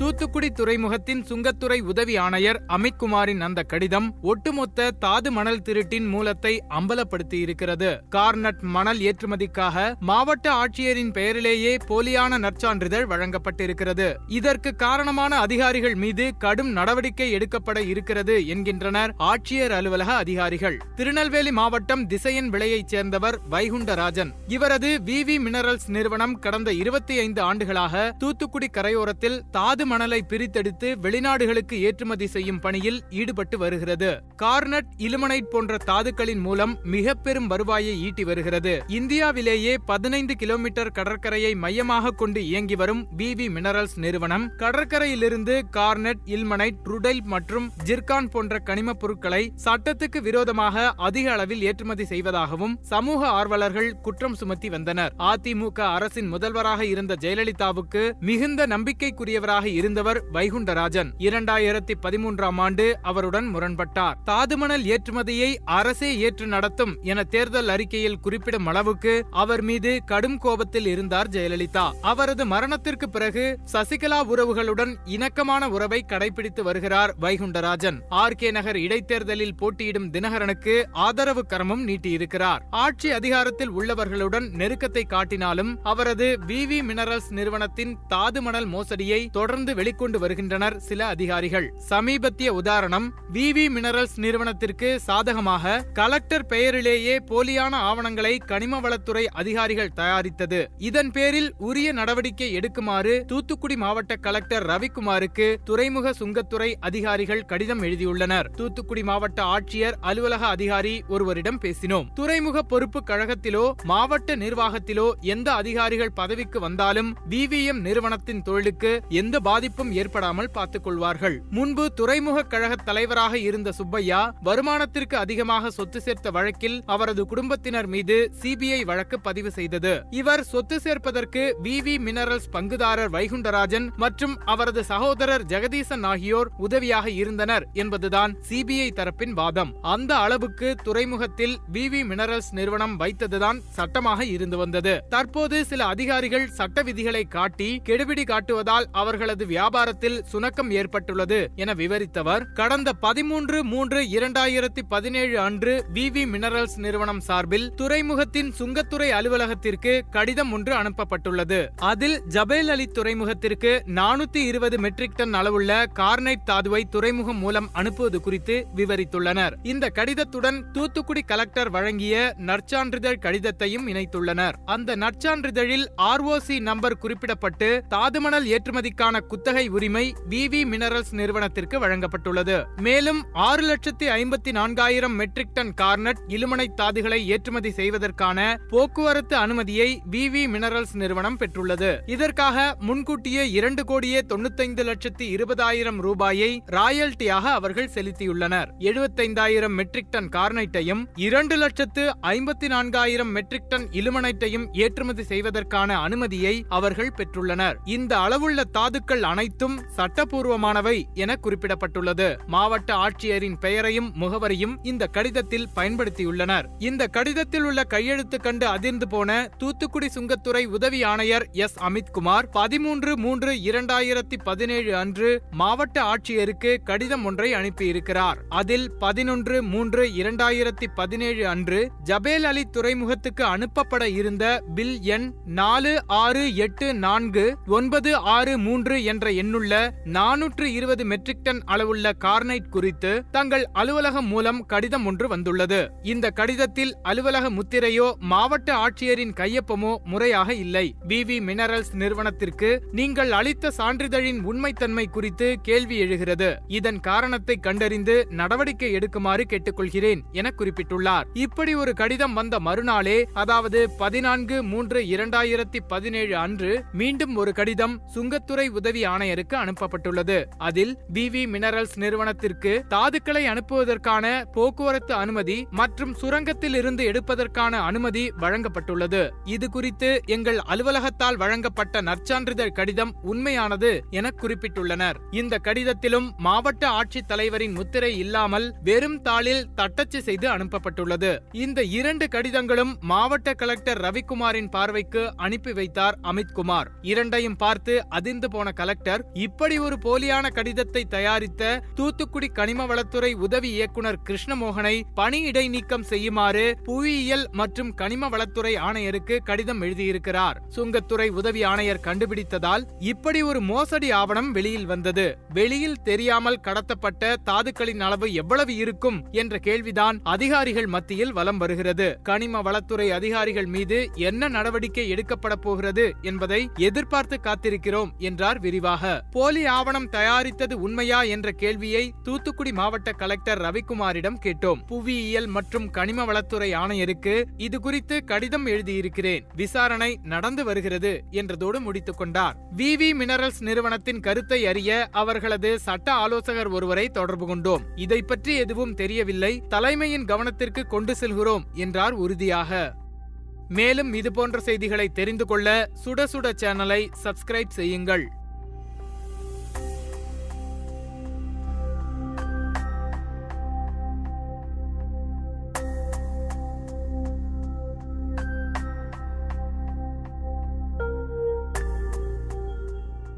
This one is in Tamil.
தூத்துக்குடி துறைமுகத்தின் சுங்கத்துறை உதவி ஆணையர் அமித்குமாரின் அந்த கடிதம் ஒட்டுமொத்த தாது மணல் திருட்டின் மூலத்தை அம்பலப்படுத்தி இருக்கிறது கார்னட் மணல் ஏற்றுமதிக்காக மாவட்ட ஆட்சியரின் பெயரிலேயே போலியான நற்சான்றிதழ் வழங்கப்பட்டிருக்கிறது. இதற்கு காரணமான அதிகாரிகள் மீது கடும் நடவடிக்கை எடுக்கப்பட இருக்கிறது என்கின்றனர் ஆட்சியர் அலுவலக அதிகாரிகள். திருநெல்வேலி மாவட்டம் திசையன் விளையைச் சேர்ந்தவர் வைகுண்டராஜன். இவரது விவி மினரல்ஸ் நிறுவனம் கடந்த இருபத்தி ஐந்து ஆண்டுகளாக தூத்துக்குடி கரையோரத்தில் தாது மணலை பிரித்தெடுத்து வெளிநாடுகளுக்கு ஏற்றுமதி செய்யும் பணியில் ஈடுபட்டு வருகிறது. கார்னட் இலுமனைட் போன்ற தாதுக்களின் மூலம் மிக பெரும் வருவாயை ஈட்டி வருகிறது. இந்தியாவிலேயே பதினைந்து கிலோமீட்டர் கடற்கரையை மையமாக கொண்டு இயங்கி வரும் பிவி மினரல்ஸ் நிறுவனம் கடற்கரையிலிருந்து கார்னட் இல்மனைட் ருடைல் மற்றும் ஜிர்கான் போன்ற கனிமப் பொருட்களை சட்டத்துக்கு விரோதமாக அதிக அளவில் ஏற்றுமதி செய்வதாகவும் சமூக ஆர்வலர்கள் குற்றம் சுமத்தி வந்தனர். அதிமுக அரசின் முதல்வராக இருந்த ஜெயலலிதாவுக்கு மிகுந்த நம்பிக்கைக்குரியவராக இருந்தவர் வைகுண்டராஜன். இரண்டாயிரத்தி பதிமூன்றாம் ஆண்டு அவருடன் முரண்பட்டார். தாதுமணல் ஏற்றுமதியை அரசே ஏற்று நடத்தும் என தேர்தல் அறிக்கையில் குறிப்பிடும் அளவுக்கு அவர் மீது கடும் கோபத்தில் இருந்தார் ஜெயலலிதா. அவரது மரணத்திற்கு பிறகு சசிகலா உறவுகளுடன் இணக்கமான உறவை கடைபிடித்து வருகிறார் வைகுண்டராஜன். ஆர். கே. நகர் இடைத்தேர்தலில் போட்டியிடும் தினகரனுக்கு ஆதரவு கரமும் நீட்டியிருக்கிறார். ஆட்சி அதிகாரத்தில் உள்ளவர்களுடன் நெருக்கத்தை காட்டினாலும் அவரது விவி மினரல்ஸ் நிறுவனத்தின் தாதுமணல் மோசடியை தொடர்ந்து வெளிக்கொண்டு வருகின்றனர் சில அதிகாரிகள். சமீபத்திய உதாரணம் விவி மினரல்ஸ் நிறுவனத்திற்கு சாதகமாக கலெக்டர் பெயரிலேயே போலியான ஆவணங்களை கனிம வளத்துறை அதிகாரிகள் தயாரித்தது. இதன் பேரில் உரிய நடவடிக்கை எடுக்குமாறு தூத்துக்குடி மாவட்ட கலெக்டர் ரவிக்குமாருக்கு துறைமுக சுங்கத்துறை அதிகாரிகள் கடிதம் எழுதியுள்ளனர். தூத்துக்குடி மாவட்ட ஆட்சியர் அலுவலக அதிகாரி ஒருவரிடம் பேசினோம். துறைமுக பொறுப்பு கழகத்திலோ மாவட்ட நிர்வாகத்திலோ எந்த அதிகாரிகள் பதவிக்கு வந்தாலும் விவிஎம் நிறுவனத்தின் தொழிலுக்கு எந்த பாதிப்பும் ஏற்படாமல் பார்த்துக் கொள்வார்கள் முன்பு துறைமுக கழக தலைவராக இருந்த சுப்பையா வருமானத்திற்கு அதிகமாக சொத்து சேர்த்த வழக்கில் அவரது குடும்பத்தினர் மீது சிபிஐ வழக்கு பதிவு செய்தது. இவர் சொத்து சேர்ப்பதற்கு விவி மினரல்ஸ் பங்குதாரர் வைகுண்டராஜன் மற்றும் அவரது சகோதரர் ஜெகதீசன் ஆகியோர் உதவியாக இருந்தனர் என்பதுதான் சிபிஐ தரப்பின் வாதம். அந்த அளவுக்கு துறைமுகத்தில் விவி மினரல்ஸ் நிறுவனம் வைத்ததுதான் சட்டமாக இருந்து வந்தது. தற்போது சில அதிகாரிகள் சட்ட விதிகளை காட்டி கெடுபிடி காட்டுவதால் அவர்களது வியாபாரத்தில் சுணக்கம் ஏற்பட்டுள்ளது என விவரித்தவர் கடந்த பதிமூன்று மூன்று இரண்டாயிரத்தி பதினேழு அன்று வி. வி. மினரல்ஸ் நிறுவனம் சார்பில் துறைமுகத்தின் சுங்கத்துறை அலுவலகத்திற்கு கடிதம் ஒன்று அனுப்பப்பட்டுள்ளது. அதில் ஜபேல் அலி துறைமுகத்திற்கு நானூத்தி இருபது மெட்ரிக் டன் அளவுள்ள கார்னைட் தாதுவை துறைமுகம் மூலம் அனுப்புவது குறித்து விவரித்துள்ளனர். இந்த கடிதத்துடன் தூத்துக்குடி கலெக்டர் வழங்கிய நற்சான்றிதழ் கடிதத்தையும் இணைத்துள்ளனர். அந்த நற்சான்றிதழில் ஆர்ஓசி நம்பர் குறிப்பிடப்பட்டு தாதுமணல் ஏற்றுமதிக்கான குத்தகை உரிமை விவி மினரல்ஸ் நிறுவனத்திற்கு வழங்கப்பட்டுள்ளது. மேலும் ஆறு லட்சத்தி ஐம்பத்தி நான்காயிரம் மெட்ரிக் டன் கார்னட் இலுமனை தாதுகளை ஏற்றுமதி செய்வதற்கான போக்குவரத்து அனுமதியை விவி மினரல்ஸ் நிறுவனம் பெற்றுள்ளது. இதற்காக முன்கூட்டியே இரண்டு கோடியே தொண்ணூத்தைந்து லட்சத்தி இருபதாயிரம் ரூபாயை ராயல்டியாக அவர்கள் செலுத்தியுள்ளனர். எழுபத்தைந்தாயிரம் மெட்ரிக் டன் கார்னைட்டையும் இரண்டு லட்சத்து ஐம்பத்தி நான்காயிரம் மெட்ரிக் டன் இலுமனைட்டையும் ஏற்றுமதி செய்வதற்கான அனுமதியை அவர்கள் பெற்றுள்ளனர். இந்த அளவுள்ள தாதுக்கள் அனைத்தும் சட்டபூர்வமானவை என குறிப்பிடப்பட்டுள்ளது. மாவட்ட ஆட்சியரின் பெயரையும் முகவரியும் இந்த கடிதத்தில் பயன்படுத்தியுள்ளனர். இந்த கடிதத்தில் உள்ள கையெழுத்து கண்டு அதிர்ந்து போன தூத்துக்குடி சுங்கத்துறை உதவி ஆணையர் எஸ். அமித்குமார் பதிமூன்று மூன்று இரண்டாயிரத்தி பதினேழு அன்று மாவட்ட ஆட்சியருக்கு கடிதம் ஒன்றை அனுப்பியிருக்கிறார். அதில் பதினொன்று மூன்று இரண்டாயிரத்தி பதினேழு அன்று ஜபேல் அலி துறைமுகத்துக்கு அனுப்பப்பட இருந்த பில் எண் நாலு ஆறு எட்டு நான்கு ஒன்பது ஆறு மூன்று என்ற எண்ணுள்ள நானூற்று இருபது மெட்ரிக் டன் அளவுள்ள கார்னைட் குறித்து தங்கள் அலுவலகம் மூலம் கடிதம் ஒன்று வந்துள்ளது. இந்த கடிதத்தில் அலுவலக முத்திரையோ மாவட்ட ஆட்சியரின் கையொப்பமோ முறையாக இல்லை. பிவி மினரல்ஸ் நிறுவனத்திற்கு நீங்கள் அளித்த சான்றிதழின் உண்மைத்தன்மை குறித்து கேள்வி எழுகிறது. இதன் காரணத்தை கண்டறிந்து நடவடிக்கை எடுக்குமாறு கேட்டுக்கொள்கிறேன் என குறிப்பிட்டுள்ளார். இப்படி ஒரு கடிதம் வந்த மறுநாளே அதாவது பதினான்கு மூன்று இரண்டாயிரத்தி பதினேழு அன்று மீண்டும் ஒரு கடிதம் சுங்கத்துறை உதவி ஆணையருக்கு அனுப்பப்பட்டுள்ளது. அதில் பிவி மினரல்ஸ் நிறுவனத்திற்கு தாதுக்களை அனுப்புவதற்கான போக்குவரத்து அனுமதி மற்றும் சுரங்கத்தில் இருந்து எடுப்பதற்கான அனுமதி வழங்கப்பட்டுள்ளது. இது குறித்து எங்கள் அலுவலகத்தால் வழங்கப்பட்ட நற்சான்றிதழ் கடிதம் உண்மையானது என குறிப்பிட்டுள்ளனர். இந்த கடிதத்திலும் மாவட்ட ஆட்சித் தலைவரின் முத்திரை இல்லாமல் வெறும் தாளில் தட்டச்சு செய்து அனுப்பப்பட்டுள்ளது. இந்த இரண்டு கடிதங்களும் மாவட்ட கலெக்டர் ரவிக்குமாரின் பார்வைக்கு அனுப்பி வைத்தார் அமித்குமார் இரண்டையும் பார்த்து அதிர்ந்து போன கலெக்டர் கலெக்டர் இப்படி ஒரு போலியான கடிதத்தை தயாரித்த தூத்துக்குடி கனிம வளத்துறை உதவி இயக்குனர் கிருஷ்ணமோகனை பணி இடைநீக்கம் செய்யுமாறு புவியியல் மற்றும் கனிம வளத்துறை ஆணையருக்கு கடிதம் எழுதியிருக்கிறார். சுங்கத்துறை உதவி ஆணையர் கண்டுபிடித்ததால் இப்படி ஒரு மோசடி ஆவணம் வெளியில் வந்தது. வெளியில் தெரியாமல் கடத்தப்பட்ட தாதுக்களின் அளவு எவ்வளவு இருக்கும் என்ற கேள்விதான் அதிகாரிகள் மத்தியில் வலம் வருகிறது. கனிம வளத்துறை அதிகாரிகள் மீது என்ன நடவடிக்கை எடுக்கப்பட போகிறது என்பதை எதிர்பார்த்து காத்திருக்கிறோம் என்றார் விரிவாக போலி ஆவணம் தயாரித்தது உண்மையா? என்ற கேள்வியை தூத்துக்குடி மாவட்ட கலெக்டர் ரவிக்குமாரிடம் கேட்டோம். புவியியல் மற்றும் கனிம வளத்துறை ஆணையருக்கு இது குறித்து கடிதம் எழுதியிருக்கிறேன். விசாரணை நடந்து வருகிறது என்றதோடு முடித்துக் கொண்டார். விவி மினரல்ஸ் நிறுவனத்தின் கருத்தை அறிய அவர்களது சட்ட ஆலோசகர் ஒருவரை தொடர்பு கொண்டோம். இதை பற்றி எதுவும் தெரியவில்லை. தலைமையின் கவனத்திற்கு கொண்டு செல்கிறோம் என்றார் உறுதியாக. மேலும் இதுபோன்ற செய்திகளை தெரிந்து கொள்ள சுட சுட சேனலை சப்ஸ்கிரைப் செய்யுங்கள்.